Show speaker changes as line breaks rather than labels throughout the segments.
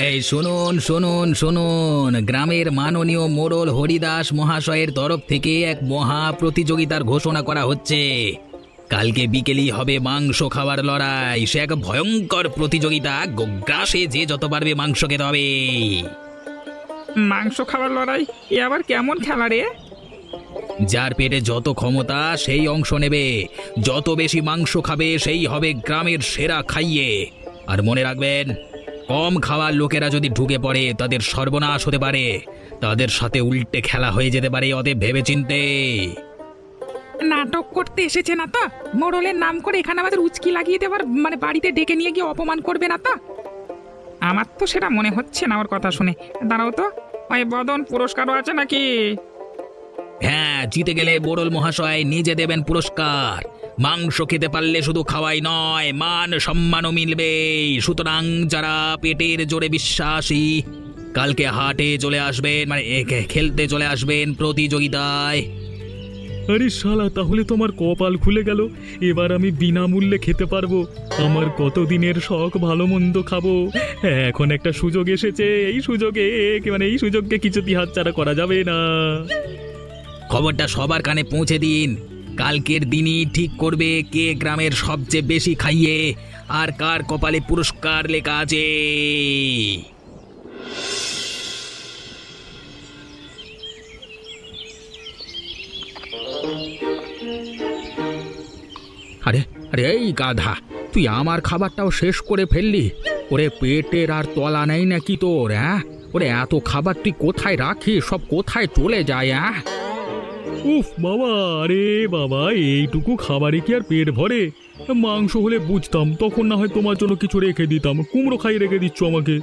এই শুনুন শুনুন শুনুন। গ্রামের মাননীয় মোড়ল হরিদাস মহাশয়ের তরফ থেকে এক মহা প্রতিযোগিতার ঘোষণা করা হচ্ছে। কালকে বিকেলেই হবে মাংস খাওয়ার লড়াই। সে এক ভয়ঙ্কর প্রতিযোগিতা। গ্রাসে যে যত পারবে মাংস খেতে হবে।
মাংস খাওয়ার লড়াই? এ আবার কেমন খেলা রে?
যার পেটে যত ক্ষমতা সেই অংশ নেবে। যত বেশি মাংস খাবে সেই হবে গ্রামের সেরা খাইয়ে। আর মনে রাখবেন কম খাওয়ার লোকেরা যদি ঢুকে পড়ে তাদের সর্বনাশ হতে পারে। তাদের সাথে উল্টে খেলা হয়ে যেতে পারে অতএব ভেবে চিনতে
নাটক করতে এসেছে না তো? মোড়লের নাম করে এখানে আমাদের উচকি লাগিয়ে দেবার মানে বাড়িতে ডেকে নিয়ে গিয়ে অপমান করবে না তো? আমার তো সেটা মনে হচ্ছে না ওর কথা শুনে। দাঁড়াও তো। ওই বদন পুরস্কারও আছে নাকি?
হ্যাঁ জিতে গেলে মোড়ল মহাশয় নিজে দেবেন পুরস্কার। মাংস খেতে পারলে শুধু খাওয়াই নয় মান সম্মানও মিলবে। সুতরাং যারা পেটের জোরে বিশ্বাসী কালকে হাটে চলে আসবেন মানে এ, খেলতে চলে আসবেন প্রতিযোগিতায়।
আরে শালা তাহলে তোমার কপাল খুলে গেল। এবার আমি বিনামূল্যে খেতে পারব। আমার কতদিনের শখ ভালো মন্দ খাব। হ্যাঁ, এখন একটা সুযোগ এসেছে এই সুযোগে মানে এই সুযোগকে কিছুতেই হাতছাড়া করা যাবে না।
খবরটা সবার কানে পৌঁছে দিন। কালকের দিনই ঠিক করবে কে গ্রামের সবচেয়ে বেশি খাইয়ে আর কার কপালে পুরস্কার লেখা আছে। আরে আরে এই গাধা, তুই আমার খাবারটাও শেষ করে ফেললি। ওরে পেটের আর তলা নেই নাকি তোর হ্যাঁ? ওরে এত খাবার তুই কোথায় রাখিস? সব কোথায় চলে যায় হ্যাঁ?
উফ, বাবা, আরে বাবা, এইটুকু খাবারে কি আর পেট ভরে? মাংস হলে বুঝতাম, তখন না হয় তোমার জন্য কিছু রেখে দিতাম, কুমড়ো খাই রেখে দিচ্ছ আমাকে।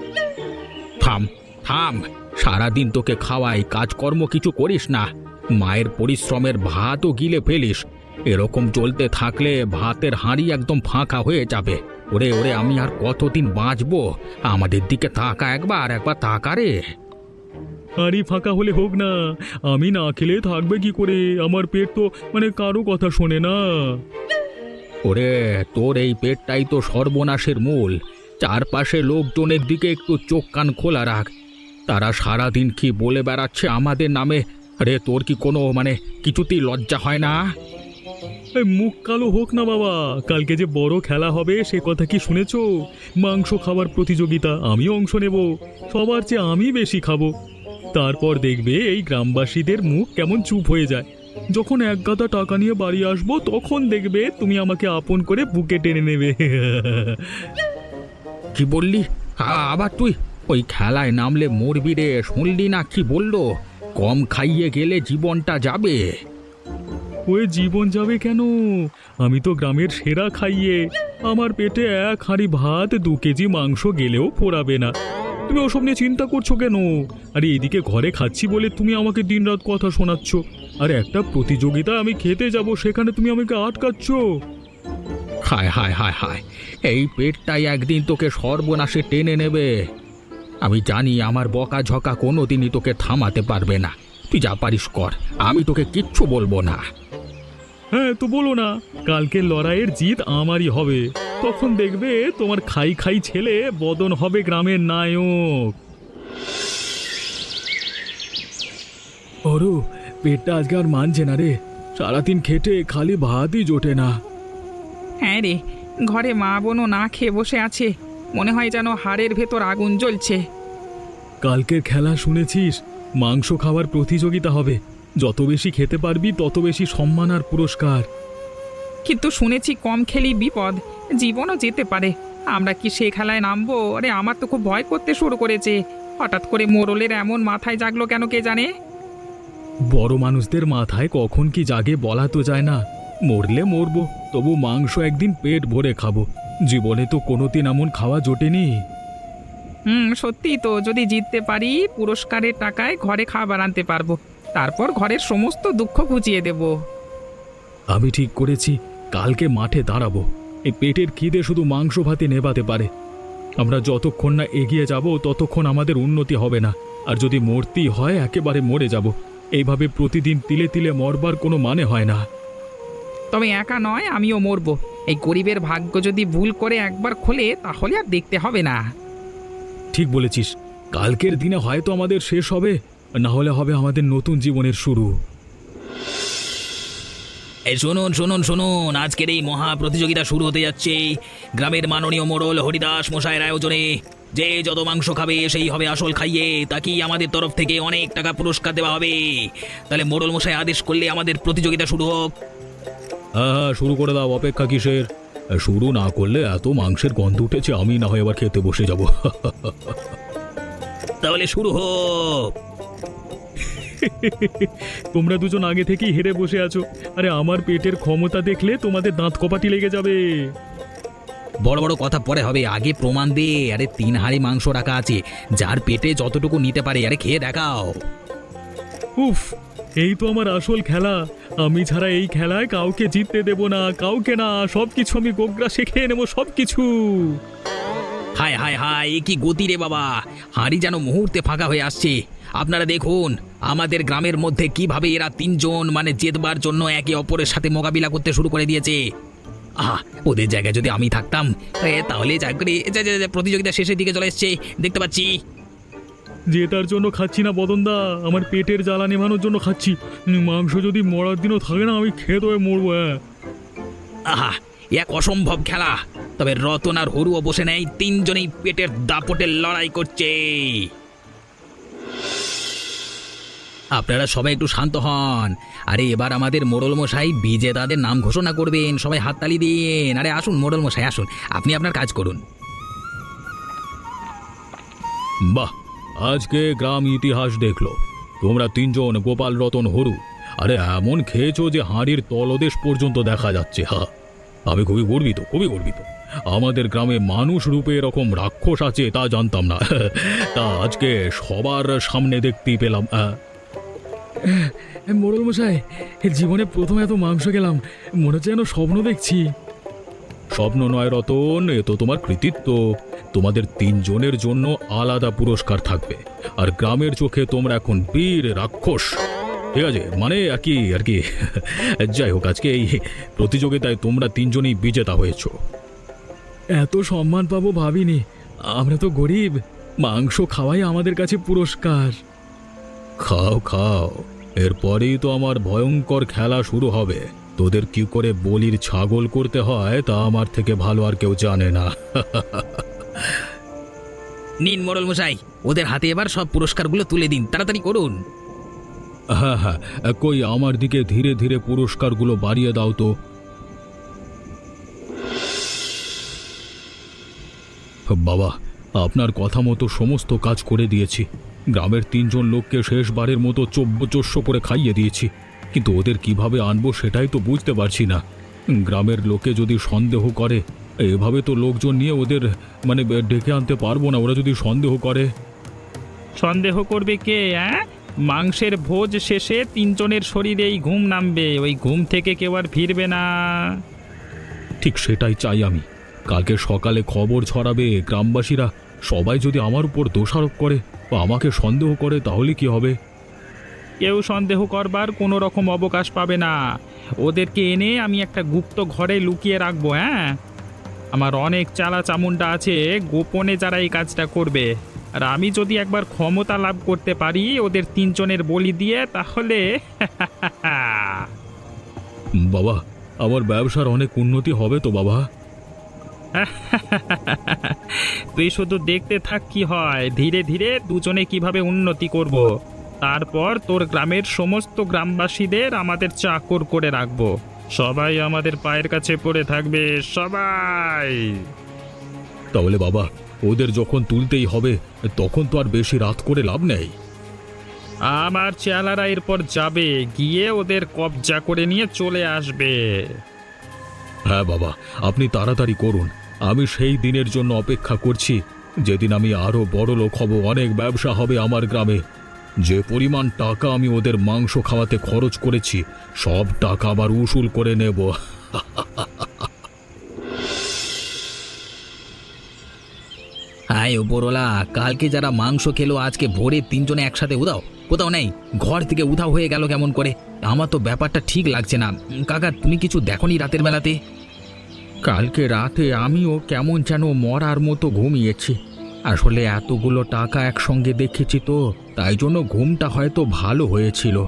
থাম থাম, সারাদিন তোকে খাওয়াই, কাজকর্ম কিছু করিস না। মায়ের পরিশ্রমের ভাতও গিলে ফেলিস। এরকম চলতে থাকলে ভাতের হাঁড়ি একদম ফাঁকা হয়ে যাবে। ওরে ওরে, আমি আর কতদিন বাঁচবো? আমাদের দিকে তাকা একবার একবার তাকা রে।
হাঁড়ি ফাঁকা হলে হোক না। আমি না খেলে থাকবে কি করে? আমার পেট তো মানে কারও কথা শোনে না।
ওরে তোর এই পেটটাই তো সর্বনাশের মূল। চারপাশে লোকজনের দিকে একটু চোখ কান খোলা রাখ। তারা সারাদিন কি বলে বেড়াচ্ছে আমাদের নামে? আরে তোর কি কোনো মানে কিছুতেই লজ্জা হয় না?
এই মুখ কালো হোক না বাবা। কালকে যে বড় খেলা হবে সে কথা কি শুনেছো? মাংস খাবার প্রতিযোগিতা আমি অংশ নেব। সবার চেয়ে আমি বেশি খাব। তারপর দেখবে এই গ্রামবাসীদের মুখ কেমন চুপ হয়ে যায়। যখন এক গাদা টাকা নিয়ে বাড়ি আসব তখন দেখবে তুমি আমাকে আপন করে বুকে টেনে নেবে।
কি বললি? আ- আবার তুই? ওই খেলায় নামলে মরবি রে শুনলি না কি বলল? কম খাইয়ে গেলে জীবনটা যাবে।
ওই জীবন যাবে কেন? আমি তো গ্রামের সেরা খাইয়ে আমার পেটে এক হাঁড়ি ভাত দু কেজি মাংস গেলেও পোড়াবে না। তুমি ওসব নিয়ে চিন্তা করছ কেন? আরে এদিকে ঘরে খাচ্ছি বলে তুমি আমাকে দিনরাত কথা শোনাচ্ছ। আর একটা প্রতিযোগিতা আমি খেতে যাব সেখানে তুমি আমাকে আটকাচ্ছ।
হায় হায় হায় হায় এই পেটটাই একদিন তোকে সর্বনাশে টেনে নেবে। আমি জানি আমার বকা ঝকা কোনো দিনই তোকে থামাতে পারবে না। তুই যা পারিস কর আমি তোকে কিচ্ছু বলব না।
হ্যাঁ তো বলো না কালকের লড়াইয়ের জিত আমারই হবে। তখন দেখবে তোমার খাই খাই ছেলে বদন হবে গ্রামের নায়ক। অরু পেটটা আজকে আর মানছে না রে। সারাদিন খেটে খালি ভাতই জোটে না।
হ্যাঁ রে ঘরে মা বোনও না খেয়ে বসে আছে। মনে হয় যেন হাড়ের ভেতর আগুন জ্বলছে।
কালকের খেলা শুনেছিস? মাংস খাওয়ার প্রতিযোগিতা হবে। যত বেশি খেতে পারবি তত বেশি সম্মান আর পুরস্কার।
কিন্তু শুনেছি কম খেলি বিপদ। জীবনও যেতে পারে। আমরা কি সে খেলায় নামবো? আরে আমার তো খুব ভয় করতে শুরু করেছে। হঠাৎ করে মোরলের এমন মাথায় জাগলো কেন কে জানে?
বড় মানুষদের মাথায় কখন কি জাগে বলা তো যায় না। মরলে মরবো তবু মাংস একদিন পেট ভরে খাব। জীবনে তো কোনোদিন এমন খাওয়া জোটেনি।
হুম সত্যি তো যদি জিততে পারি পুরস্কারের টাকায় ঘরে খাবার আনতে পারব। তারপর ঘরের সমস্ত দুঃখ ঘুচিয়ে দেব।
আমি ঠিক করেছি কালকে মাঠে দাঁড়াবো। এই পেটের খিদে শুধু মাংস ভাতে নেবাতে পারে। আমরা যতক্ষণ না এগিয়ে যাব ততক্ষণ আমাদের উন্নতি হবে না। আর যদি মরতেই হয় একেবারে মরে যাব। এইভাবে প্রতিদিন তিলে তিলে মরবার কোনো মানে হয় না।
তবে একা নয় আমিও মরবো। এই গরিবের ভাগ্য যদি ভুল করে একবার খোলে তাহলে আর দেখতে হবে না।
ঠিক বলেছিস। কালকের দিনে হয়তো আমাদের শেষ হবে না হলে হবে আমাদের নতুন জীবনের শুরু।
এই শুনুন শুনুন শুনুন। আজকের এই মহা প্রতিযোগিতা শুরু হতে যাচ্ছে। গ্রামের মাননীয় মোড়ল হরিদাস মশাইয়ের আয়োজনে। যে যত মাংস খাবে সেই হবে আসল খাইয়ে। তাকেই আমাদের তরফ থেকে অনেক টাকা পুরস্কার দেওয়া হবে। তাহলে মোড়ল মশাই আদেশ করলে আমাদের প্রতিযোগিতা শুরু হোক।
হ্যাঁ হ্যাঁ শুরু করে দাও অপেক্ষা কিসের? শুরু না করলে এত মাংসের গন্ধ উঠেছে আমি না হয় এবার খেতে বসে যাব।
তাহলে শুরু হোক।
তোমরা দুজন আগে থেকেই হেরে বসে আছো। আরে আমার পেটের ক্ষমতা দেখলে তোমাদের দাঁত কপাটি লেগে যাবে।
বড় বড় কথা পরে হবে আগে প্রমাণ দে। আরে তিন হাড়ি মাংস রাখা আছে। যার পেটে যতটুকু নিতে পারে আরে খেয়ে দেখাও।
উফ এই তো আমার আসল খেলা। আমি ছাড়া এই খেলায় কাউকে জিততে দেব না কাউকে না। সব কিছু আমি গোগ্রা শিখে নেব সব কিছু
হায় হায় হায় এ কি গতি রে বাবা। হাঁড়ি যেন মুহূর্তে ফাঁকা হয়ে আসছে। আপনারা দেখুন আমাদের গ্রামের মধ্যে কীভাবে এরা তিনজন মানে জেতবার জন্য একে অপরের সাথে মোকাবিলা করতে শুরু করে দিয়েছে। আহা ওদের জায়গায় যদি আমি থাকতাম এ, তাহলে যা করে যা, যা, যা, প্রতিযোগিতা শেষের দিকে চলে এসছে দেখতে পাচ্ছি।
জেতার জন্য খাচ্ছি না বদনদা। আমার পেটের জ্বালা নেভানোর জন্য খাচ্ছি। উম, মাংস যদি মরার দিনও থাকে না আমি খেয়ে দেবে মরবো হ্যাঁ
আহা এক অসম্ভব খেলা। তবে রতন আর হরুও বসে নেই তিনজনেই পেটের দাপটের লড়াই করছে। আপনারা সবাই একটু শান্ত হন। আরে, এবার আমাদের মোড়ল মশাই বিজেতাদের নাম ঘোষণা করবেন। সবাই হাততালি দিন। আরে, আসুন মোড়ল মশাই আসুন। আপনি আপনার কাজ করুন।
বাহ, আজকে গ্রাম ইতিহাস দেখল। তোমরা তিনজন গোপাল রতন হরু। আরে, এমন খেয়েছো যে হাঁড়ির তলদেশ পর্যন্ত দেখা যাচ্ছে। হা, আমি খুবই গর্বিত খুবই গর্বিত। আমাদের গ্রামে মানুষ রূপে এরকম রাক্ষস আছে, তা জানতাম না। তা আজকে সবার সামনে দেখতেই পেলাম। আহ। মোড়ল মশাই জীবনে প্রথম এত মাংস খেলাম। মনে হচ্ছে যেন স্বপ্ন দেখছি। স্বপ্ন নয় রতন এ তো তোমার কৃতিত্ব। তোমাদের তিনজনের জন্য আলাদা পুরস্কার থাকবে। আর গ্রামের চোখে তোমরা এখন বীর রাক্ষস। ঠিক আছে মানে আর কি আর কি। যাই হোক আজকে এই প্রতিযোগিতায় তোমরা তিনজনই বিজেতা হয়েছো। এত সম্মান পাবো ভাবিনি। আমরা তো গরিব। মাংস খাওয়াই আমাদের কাছে পুরস্কার। খাও খাও। এরপরেই তো আমার ভয়ঙ্কর খেলা শুরু হবে। তোদের কি করে বলির ছাগল করতে হয় তা আমার থেকে ভালো আর কেউ জানে না।
নিন মরল মশাই ওদের হাতে এবার সব পুরস্কারগুলো তুলে দিন তাড়াতাড়ি করুন।
হ্যাঁ হ্যাঁ কই আমার দিকে ধীরে ধীরে পুরস্কারগুলো বাড়িয়ে দাও তো। বাবা আপনার কথা মতো সমস্ত কাজ করে দিয়েছি। গ্রামের তিনজন লোককে শেষবারের মতো চব্বচস্য করে খাইয়ে দিয়েছি। কিন্তু ওদের কীভাবে আনব সেটাই তো বুঝতে পারছি না। গ্রামের লোকে যদি সন্দেহ করে এভাবে তো লোকজন নিয়ে ওদের মানে ডেকে আনতে পারব না। ওরা যদি সন্দেহ করে।
সন্দেহ করবে কে হ্যাঁ মাংসের ভোজ শেষে তিনজনের শরীরেই ঘুম নামবে। ওই ঘুম থেকে কেউ আর ফিরবে না।
ঠিক সেটাই চাই আমি। কালকে সকালে খবর ছড়াবে গ্রামবাসীরা। সবাই যদি আমার উপর দোষারোপ করে আমাকে সন্দেহ করে তাহলে কি হবে?
কেউ সন্দেহ করবার কোনো রকম অবকাশ পাবে না। ওদেরকে এনে আমি একটা গুপ্ত ঘরে লুকিয়ে রাখব হ্যাঁ? আমার অনেক চালা চামুন্ডা আছে গোপনে যারা এই কাজটা করবে। আর আমি যদি একবার ক্ষমতা লাভ করতে পারি ওদের তিনজনের বলি দিয়ে তাহলে
বাবা আমার ব্যবসার অনেক উন্নতি হবে তো বাবা।
তুই শুধু দেখতে থাক কি হয়। ধীরে ধীরে দুজনে কীভাবে উন্নতি করব। তারপর তোর গ্রামের সমস্ত গ্রামবাসীদের আমাদের চাকর করে রাখব। সবাই আমাদের পায়ের কাছে পড়ে থাকবে সবাই।
তাহলে বাবা ওদের যখন তুলতেই হবে তখন তো আর বেশি রাত করে লাভ নেই।
আমার চেলারা এরপর যাবে গিয়ে ওদের কবজা করে নিয়ে চলে আসবে।
হ্যাঁ বাবা, আপনি তাড়াতাড়ি করুন। আমি সেই দিনের জন্য অপেক্ষা করছি। যেদিন আমি আরও বড় লোক হব, অনেক ব্যবসা হবে আমার গ্রামে। যে পরিমাণ টাকা আমি ওদের মাংস খাওয়াতে খরচ করেছি, সব টাকা আবার উসুল করে নেব।
হাই ওপরওয়ালা কালকে যারা মাংস খেলো, আজকে ভোরে তিনজনে একসাথে উদাও কোথাও নেই, ঘর থেকে উধাও হয়ে গেল কেমন করে। আমার তো ব্যাপারটা ঠিক লাগছে না। কাকা, তুমি কিছু দেখনি রাতের বেলাতে? কালকে রাতে আমিও কেমন যেন মরার মতো ঘুমিয়েছি। আসলে এতগুলো টাকা একসঙ্গে দেখেছি তো, তাই জন্য ঘুমটা হয়তো ভালো হয়েছিল।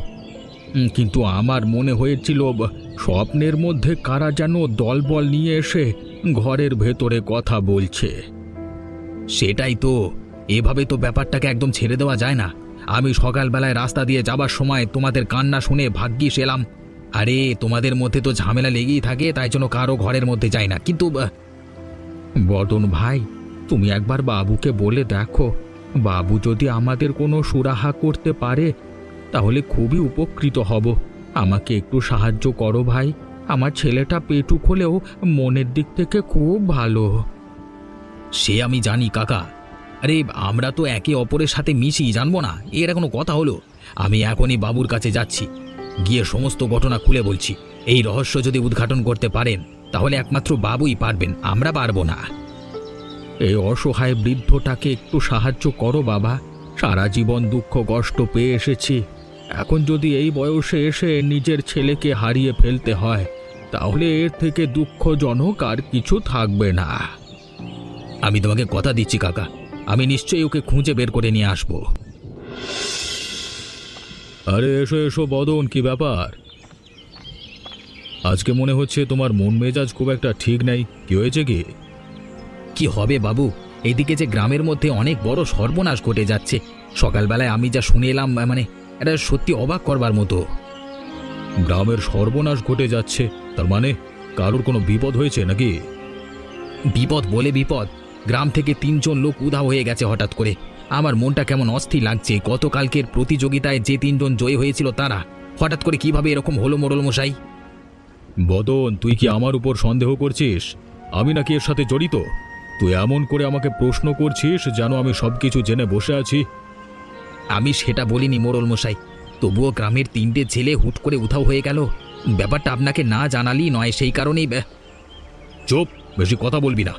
কিন্তু আমার মনে হয়েছিল স্বপ্নের মধ্যে কারা যেন দলবল নিয়ে এসে ঘরের ভেতরে কথা বলছে। সেটাই তো, এভাবে তো ব্যাপারটাকে একদম ছেড়ে দেওয়া যায় না। আমি সকালবেলায় রাস্তা দিয়ে যাবার সময় তোমাদের কান্না শুনে ভাগ্যিস এলাম। আরে, তোমাদের মধ্যে তো ঝামেলা লেগেই থাকে, তাই জন্য কারও ঘরের মধ্যে যায় না। কিন্তু বদন ভাই, তুমি একবার বাবুকে বলে দেখো। বাবু যদি আমাদের কোনো সুরাহা করতে পারে, তাহলে খুবই উপকৃত হব। আমাকে একটু সাহায্য করো ভাই, আমার ছেলেটা পেটুক হলেও মনের দিক থেকে খুব ভালো। সে আমি জানি, কাকা। আরে, আমরা তো একে অপরের সাথে মিশি, জানব না? এর কোনো কথা হলো। আমি এখনই বাবুর কাছে যাচ্ছি। গিয়ে সমস্ত ঘটনা খুলে বলছি। এই রহস্য যদি উদ্ঘাটন করতে পারেন, তাহলে একমাত্র বাবুই পারবেন, আমরা পারব না। এই অসহায় বৃদ্ধটাকে একটু সাহায্য করো, বাবা। সারা জীবন দুঃখ, কষ্ট পেয়ে এসেছি। এখন যদি এই বয়সে এসে নিজের ছেলেকে হারিয়ে ফেলতে হয়, তাহলে এর থেকে দুঃখজনক আর কিছু থাকবে না। আমি তোমাকে কথা দিচ্ছি, কাকা। আমি নিশ্চয়ই ওকে খুঁজে বের করে নিয়ে আসব। আরে এসো এসো বদন কি ব্যাপার? আজকে মনে হচ্ছে তোমার মন মেজাজ খুব একটা ঠিক নাই। কি হয়েছে কি? কি হবে বাবু? এদিকে যে গ্রামের মধ্যে অনেক বড় সর্বনাশ ঘটে যাচ্ছে। সকালবেলায় আমি যা শুনে এলাম মানে এটা সত্যি অবাক করবার মতো। গ্রামের সর্বনাশ ঘটে যাচ্ছে তার মানে কারোর কোনো বিপদ হয়েছে নাকি? বিপদ বলে বিপদ। গ্রাম থেকে তিনজন লোক উধাও হয়ে গেছে হঠাৎ করে। আমার মনটা কেমন অস্থির লাগছে। গতকালকের প্রতিযোগিতায় যে তিনজন জয়ী হয়েছিল তারা হঠাৎ করে কীভাবে এরকম হলো মোড়ল মশাই বদন তুই কি আমার উপর সন্দেহ করছিস? আমি নাকি এর সাথে জড়িত? তুই এমন করে আমাকে প্রশ্ন করছিস যেন আমি সবকিছু জেনে বসে আছি? আমি সেটা বলিনি মোড়ল মশাই তবুও গ্রামের তিনটে ছেলে হুট করে উধাও হয়ে গেল। ব্যাপারটা আপনাকে না জানালি নয় সেই কারণেই চুপ বেশি কথা বলবি না।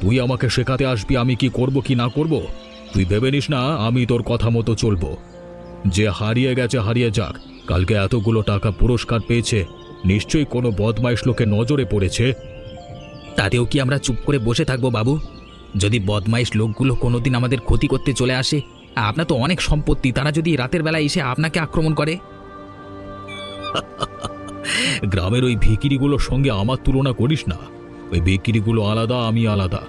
তুই আমাকে শেখাতে আসবি আমি কি করব কি না করব? তুই ভেবে নিস না, আমি তোর কথা মতো চলবো। যে হারিয়ে গেছে, হারিয়ে যাক। কালকে এতগুলো টাকা পুরস্কার পেয়েছে, নিশ্চয়ই কোনো বদমাইশ লোকে নজরে পড়েছে। তাতেও কি আমরা চুপ করে বসে থাকব, বাবু? যদি বদমাইশ লোকগুলো কোনোদিন আমাদের ক্ষতি করতে চলে আসে, আপনার তো অনেক সম্পত্তি, তারা যদি রাতের বেলা এসে আপনাকে আক্রমণ করে। গ্রামের ওই ভিকিরিগুলোর সঙ্গে আমার তুলনা করিস না। ওই ভিকিরিগুলো আলাদা, আমি আলাদা।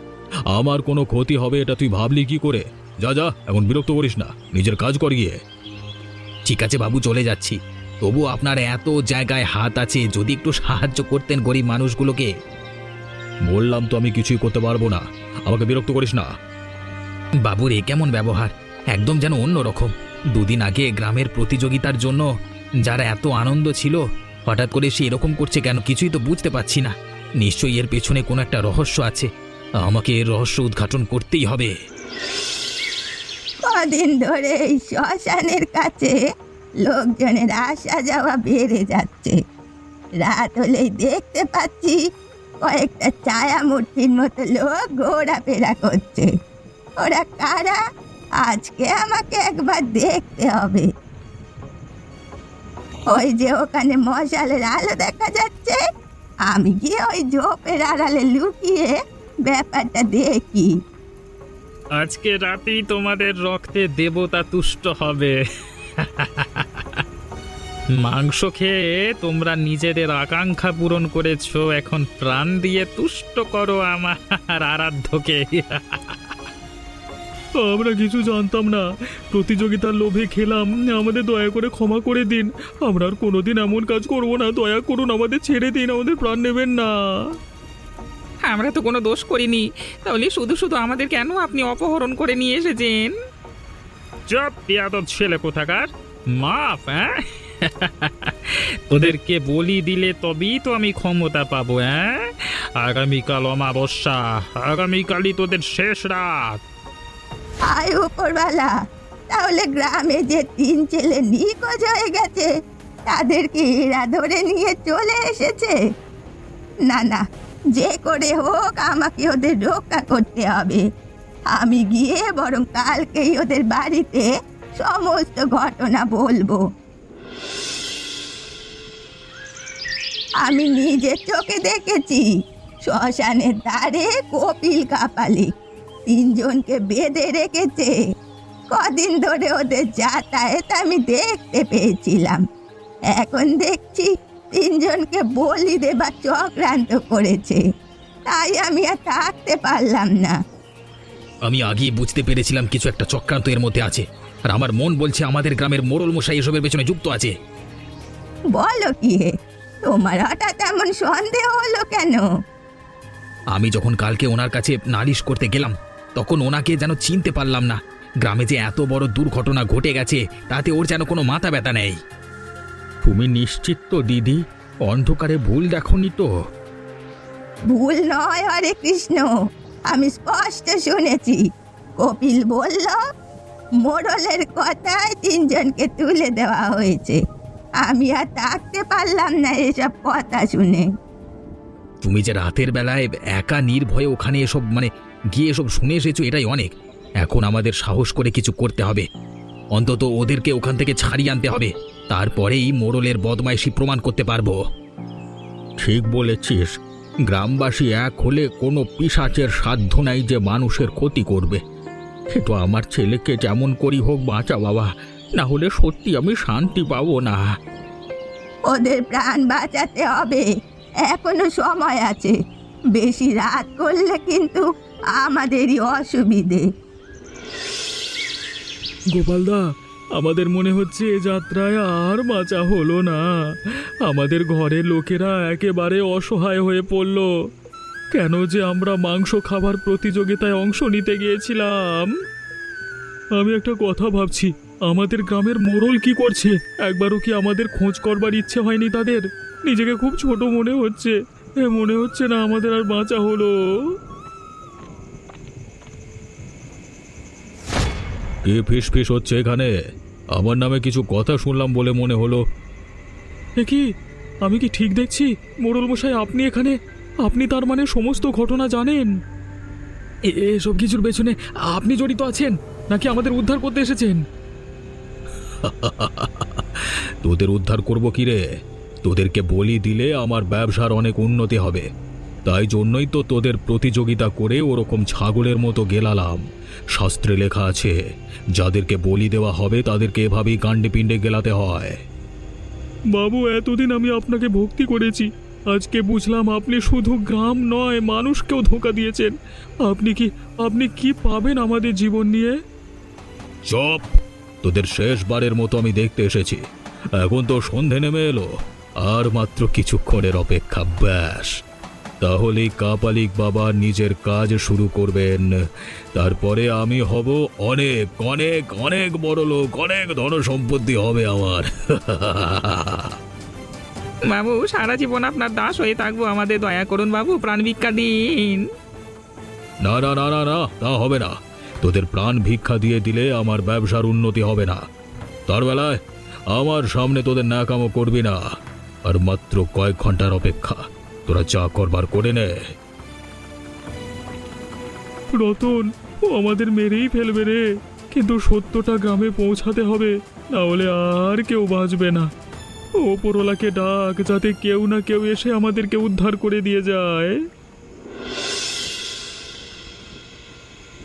আমার কোনো ক্ষতি হবে, এটা তুই ভাবলি কি করে? যা যা, এখন বিরক্ত করিস না। নিজের কাজ কর গিয়ে। ঠিক আছে বাবু, চলে যাচ্ছি। তবু আপনার এত জায়গায় হাত আছে, যদি একটু সাহায্য করতেন গরিব মানুষগুলোকে। বললাম তো আমি কিছুই করতে পারব না। আমাকে বিরক্ত করিস না। বাবুর এ কেমন ব্যবহার? একদম যেন অন্য রকম দুদিন আগে গ্রামের প্রতিযোগিতার জন্য যারা এত আনন্দ ছিল, হঠাৎ করে সে এরকম করছে কেন কিছুই তো বুঝতে পারছি না। নিশ্চয়ই এর পেছনে কোনো একটা রহস্য আছে। আমাকে এর রহস্য উদ্ঘাটন করতেই হবে।
কদিন ধরে এই শ্মশানের কাছে লোকজনের আসা যাওয়া বেড়ে যাচ্ছে। রাত হলেই দেখতে পাচ্ছি কয়েকটা ছায়া মূর্তির মতো লোক ঘোরাফেরা করছে। ওরা কারা? আজকে আমাকে একবার দেখতে হবে। ওই যে ওখানে মশালের আলো দেখা যাচ্ছে। আমি গিয়ে ওই ঝোপের আড়ালে লুকিয়ে ব্যাপারটা দেখি।
আজকে রাতেই তোমাদের রক্তে দেবতা তুষ্ট হবে। মাংস খেয়ে তোমরা নিজেদের আকাঙ্ক্ষা পূরণ করেছ, এখন প্রাণ দিয়ে তুষ্ট করো আমার আরাধ্যকে।
আমরা কিছু জানতাম না। প্রতিযোগিতার লোভে খেলাম। আমাদের দয়া করে ক্ষমা করে দিন। আমরা আর কোনোদিন এমন কাজ করব না। দয়া করুন আমাদের ছেড়ে দিন। আমাদের প্রাণ নেবেন না।
আমরা তো কোনো দোষ করিনি। তাহলে শুধু শুধু আমাদের কেন আপনি অপহরণ করে নিয়ে এসেছেন?
চপ পিয়াদব ছেলে কোথাকার? মাপ হ্যাঁ? ওদেরকে বলি দিলে তবেই তো আমি ক্ষমতা পাবো হ্যাঁ? আগামীকাল অমাবস্যা আগামীকালই তোদের শেষ রাত।
আয় উপরওয়ালা তাহলে গ্রামে যে তিন ছেলে নিখোঁজ হয়ে গেছে তাদেরকে এরা ধরে নিয়ে চলে এসেছে। না না যে করে হোক আমাকে ওদের রক্ষা করতে হবে। আমি গিয়ে বরং কালকেই ওদের বাড়িতে সমস্ত ঘটনা বলব। আমি নিজের চোখে দেখেছি, শ্মশানের ধারে কপিল কাপালি। তিনজনকে বেঁধে রেখেছে। কদিন ধরে ওদের যাতায়াত আমি দেখতে পেয়েছিলাম। এখন দেখছি তিনজনকে বলি দেবার চক্রান্ত করেছে। তাই আমি আর থাকতে পারলাম না।
আমি আগেই বুঝতে পেরেছিলাম কিছু একটা চক্রান্ত এর মধ্যে আছে। আর আমার মন বলছে আমাদের গ্রামের মোড়ল মশাই এসবের পেছনে যুক্ত আছে।
বলো কি হে? তোমার হঠাৎ এমন সন্দেহ হলো কেন?
আমি যখন কালকে ওনার কাছে নালিশ করতে গেলাম তখন ওনাকে যেন চিনতে পারলাম না। গ্রামে যে এত বড় দুর্ঘটনা ঘটে গেছে তাতে ওর যেন কোনো মাথা ব্যথা নেই। তুমি নিশ্চিত তো দিদি? অন্ধকারে ভুল দেখনি তো?
ভুল নয় হরে কৃষ্ণ। আমি স্পষ্ট শুনেছি। কপিল বলল মোড়লের কথায় তিনজনকে তুলে দেওয়া হয়েছে। আমি আর থাকতে পারলাম না এসব কথা শুনে।
তুমি যে রাতের বেলায় একা নির্ভয়ে ওখানে এসব মানে গিয়ে এসব শুনে এসেছ এটাই অনেক। এখন আমাদের সাহস করে কিছু করতে হবে। অন্তত ওদেরকে ওখান থেকে ছাড়িয়ে আনতে হবে। তারপরেই মোড়লের বদমাইশি প্রমাণ করতে পারব। ঠিক বলেছিস। গ্রামবাসী এক হলে কোনো পিসাচের সাধ্য নাই যে মানুষের ক্ষতি করবে। তো আমার ছেলেকে যেমন করি হোক বাঁচা বাবা না হলে সত্যি আমি শান্তি পাবো না।
ওদের প্রাণ বাঁচাতে হবে। এখনও সময় আছে। বেশি রাত করলে কিন্তু আমাদেরই অসুবিধে।
গোপালদা আমাদের মনে হচ্ছে এ যাত্রায় আর বাঁচা হলো না। আমাদের ঘরের লোকেরা একেবারে অসহায় হয়ে পড়ল। কেন যে আমরা মাংস খাবার প্রতিযোগিতায় অংশ নিতে গিয়েছিলাম। আমি একটা কথা ভাবছি, আমাদের গ্রামের মোড়ল কি করছে? একবারও কি আমাদের খোঁজ করবার ইচ্ছে হয়নি তাদের? নিজেকে খুব ছোট মনে হচ্ছে। মনে হচ্ছে না আমাদের আর বাঁচা হলো।
কে ফিস ফিস হচ্ছে এখানে? আমার নামে কিছু কথা শুনলাম বলে মনে হলো।
এ কি? আমি কি ঠিক দেখছি? মোড়ল মশাই আপনি এখানে? আপনি তার মানে সমস্ত ঘটনা জানেন? এসব কিছুর পেছনে আপনি জড়িত আছেন? নাকি আমাদের উদ্ধার করতে এসেছেন?
তোদের উদ্ধার করব কি রে? তোদেরকে বলি দিলে আমার ব্যবসার অনেক উন্নতি হবে। তাই জন্যই তো তোদের প্রতিযোগিতা করে ওরকম ছাগলের মতো গেলালাম। শাস্ত্রে লেখা আছে যাদেরকে বলি দেওয়া হবে তাদেরকে এভাবেই কাণ্ডে পিণ্ডে গেলাতে হয়।
বাবু এতদিন আমি আপনাকে ভক্তি করেছি। আজকে বুঝলাম আপনি শুধু গ্রাম নয় মানুষকেও ধোকা দিয়েছেন। আপনি কি আপনি কি পাবেন আমাদের জীবন নিয়ে?
চপ! তোদের শেষবারের মতো আমি দেখতে এসেছি। এখন তো সন্ধে নেমে এলো। আর মাত্র কিছুক্ষণের অপেক্ষা ব্যাস। তাহলেই কাপালিক বাবা নিজের কাজ শুরু করবেন। তারপরে আমি হব অনেক অনেক অনেক বড় লোক অনেক ধন সম্পত্তি হবে আমার।
বাবু সারা জীবন আপনার দাস হয়ে থাকব আমাদের দয়া করুন বাবু প্রাণ ভিক্ষা দিন।
না না না না না তা হবে না। তোদের প্রাণ ভিক্ষা দিয়ে দিলে আমার ব্যবসার উন্নতি হবে না। তার বেলায় আমার সামনে তোদের ন্যাকামো করবি না। আর মাত্র কয়েক ঘণ্টার অপেক্ষা। তোরা চা করবার করে নে।
রতন ও আমাদের মেরেই ফেলবে রে। কিন্তু সত্যটা গ্রামে পৌঁছাতে হবে না হলে আর কেউ বাঁচবে না। ওপরওয়ালাকে ডাক যাতে কেউ না কেউ এসে আমাদেরকে উদ্ধার করে দিয়ে যায়।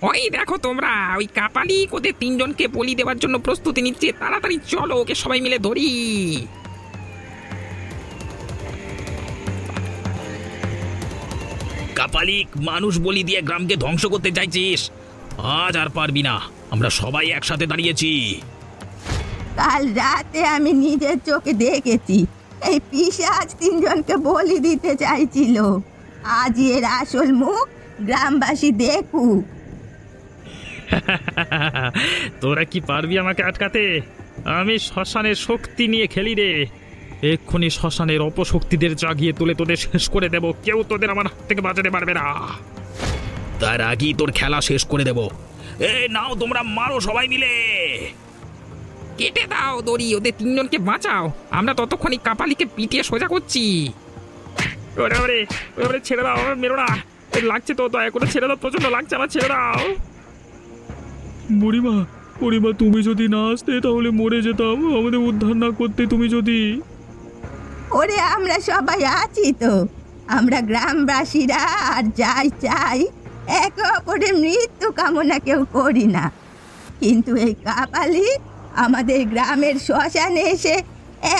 ওই দেখো তোমরা ওই কাপালি ওদের তিনজনকে বলি দেওয়ার জন্য প্রস্তুতি নিচ্ছে। তাড়াতাড়ি চলো ওকে সবাই মিলে ধরি।
কাপালিক মানুষ বলি দিয়ে গ্রামকে ধ্বংস করতে চাইছিস? আজ আর পারবি না। আমরা সবাই একসাথে দাঁড়িয়েছি।
কাল রাতে আমি নিজের চোখে দেখেছি। এই পিসাজ তিনজনকে বলি দিতে চাইছিল। আজ এর আসল মুখ গ্রামবাসী দেখুক।
তোরা কি পারবি আমাকে আটকাতে? আমি শ্মশানের শক্তি নিয়ে খেলি রে। এক্ষুনি শ্মশানের অপশক্তিদের জাগিয়ে তুলে তোদের শেষ করে দেব। কেউ তোদের আমার হাত থেকে বাঁচাতে পারবে না।
তার আগেই তোর খেলা শেষ করে দেব। এ নাও, তোমরা মারো সবাই মিলে।
কেটে দাও দড়ি, ওদের তিনজনকে বাঁচাও। আমরা ততক্ষণই কাপালিকে পিটিয়ে সোজা করছি।
ছেড়ে দাও মেরো না। লাগছে তো, দয়া করে ছেড়ে দাও প্রচণ্ড লাগছে আমার ছেড়ে দাও।
বুড়িমা বুড়িমা, তুমি যদি না আসতে, তাহলে মরে যেতাম। আমাদের উদ্ধার না করতে তুমি যদি
ওরে আমরা সবাই আছি তো। আমরা গ্রামবাসীরা আর যাই চাই, একে অপরের মৃত্যু কামনা কেউ করি না। কিন্তু এই কাপালি আমাদের গ্রামের শ্মশানে এসে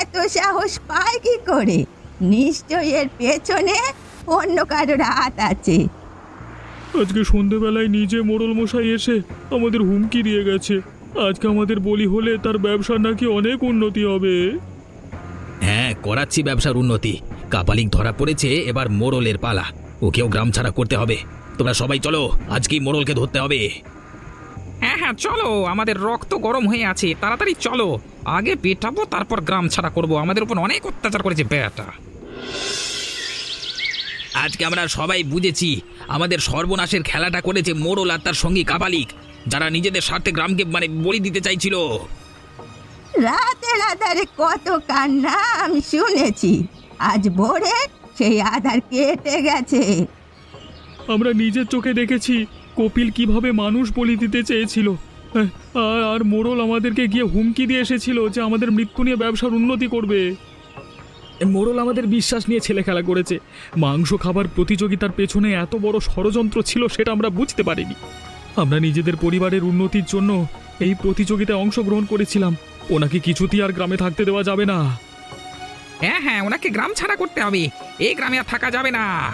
এত সাহস পায় কি করে? নিশ্চয়ই এর পেছনে অন্য কারোর হাত আছে।
আজকে সন্ধেবেলায় নিজে মোড়ল মশাই এসে আমাদের হুমকি দিয়ে গেছে। আজকে আমাদের বলি হলে তার ব্যবসার নাকি অনেক উন্নতি হবে।
করাচ্ছি ব্যবসার উন্নতি। কাপালিক ধরা পড়েছে এবার মোড়লের পালা। ওকেও গ্রাম ছাড়া করতে হবে। তোমরা সবাই চলো আজকেই মোড়লকে ধরতে হবে।
হ্যাঁ হ্যাঁ চলো। আমাদের রক্ত গরম হয়ে আছে তাড়াতাড়ি চলো। আগে পেটাবো তারপর গ্রাম ছাড়া করব। আমাদের উপর অনেক অত্যাচার করেছে বেটা।
আজকে আমরা সবাই বুঝেছি আমাদের সর্বনাশের খেলাটা করেছে মোড়ল আর তার সঙ্গী কাপালিক যারা নিজেদের স্বার্থে গ্রামকে মানে বলি দিতে চাইছিল।
রাতের আধারে কত কান্না আমি শুনেছি। আজ ভোরে সেই আধার কেটে গেছে।
আমরা নিজের চোখে দেখেছি কপিল কীভাবে মানুষ বলি দিতে চেয়েছিল। আর আর মোড়ল আমাদেরকে গিয়ে হুমকি দিয়ে এসেছিল যে আমাদের মৃত্যু নিয়ে ব্যবসার উন্নতি করবে। মোড়ল আমাদের বিশ্বাস নিয়ে ছেলে খেলা করেছে। মাংস খাবার প্রতিযোগিতার পেছনে এত বড় ষড়যন্ত্র ছিল সেটা আমরা বুঝতে পারিনি। আমরা নিজেদের পরিবারের উন্নতির জন্য এই প্রতিযোগিতায় অংশগ্রহণ করেছিলাম। ওনাকে কিছুতেই আর গ্রামে থাকতে দেওয়া যাবে না।
হ্যাঁ হ্যাঁ ওনাকে গ্রাম ছাড়া করতে হবে। এই গ্রামে আর থাকা যাবে না।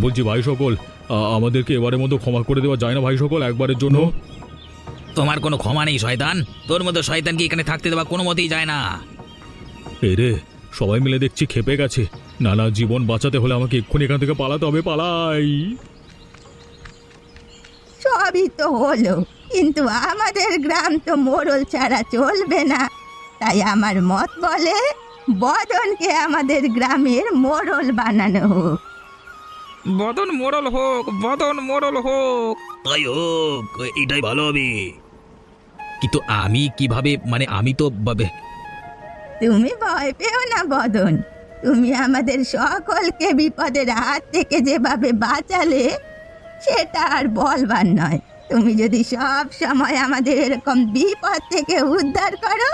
বলছি ভাই সকল আ- আমাদেরকে এবারের মতো ক্ষমা করে দেওয়া যায় না ভাই সকল একবারের জন্য?
তোমার কোনো ক্ষমা নেই শয়তান। তোর মতো শয়তানকে এখানে থাকতে দেওয়া কোনো মতেই যায় না।
এই রে সবাই মিলে দেখছি খেপে গেছে। না না জীবন বাঁচাতে হলে আমাকে এক্ষুনি এখান থেকে পালাতে হবে পালাই।
সবই তো হলো। কিন্তু আমাদের গ্রাম তো মোড়ল ছাড়া চলবে না। তাই আমার মত বলে বদনকে আমাদের গ্রামের মোড়ল বানানো হোক।
বদন মোড়ল হোক বদন মোড়ল হোক।
তাই হোক এটাই ভালো হবে। কিন্তু আমি কীভাবে মানে আমি তো ভাবে-
তুমি ভয় পেও না বদন। তুমি আমাদের সকলকে বিপদের হাত থেকে যেভাবে বাঁচালে সেটা আর বলবার নয়। তুমি যদি সব সময় আমাদের এরকম বিপদ থেকে উদ্ধার করো,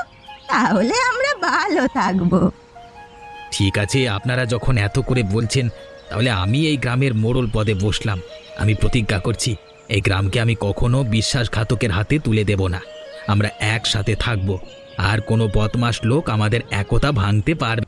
তাহলে আমরা ভালো থাকব।
ঠিক আছে, আপনারা যখন এত করে বলছেন, তাহলে আমি এই গ্রামের মোড়ল পদে বসলাম। আমি প্রতিজ্ঞা করছি, এই গ্রামকে আমি কখনো বিশ্বাসঘাতকের হাতে তুলে দেব না। আমরা একসাথে থাকব, আর কোনো বদমাস লোক আমাদের একতা ভাঙতে পারবে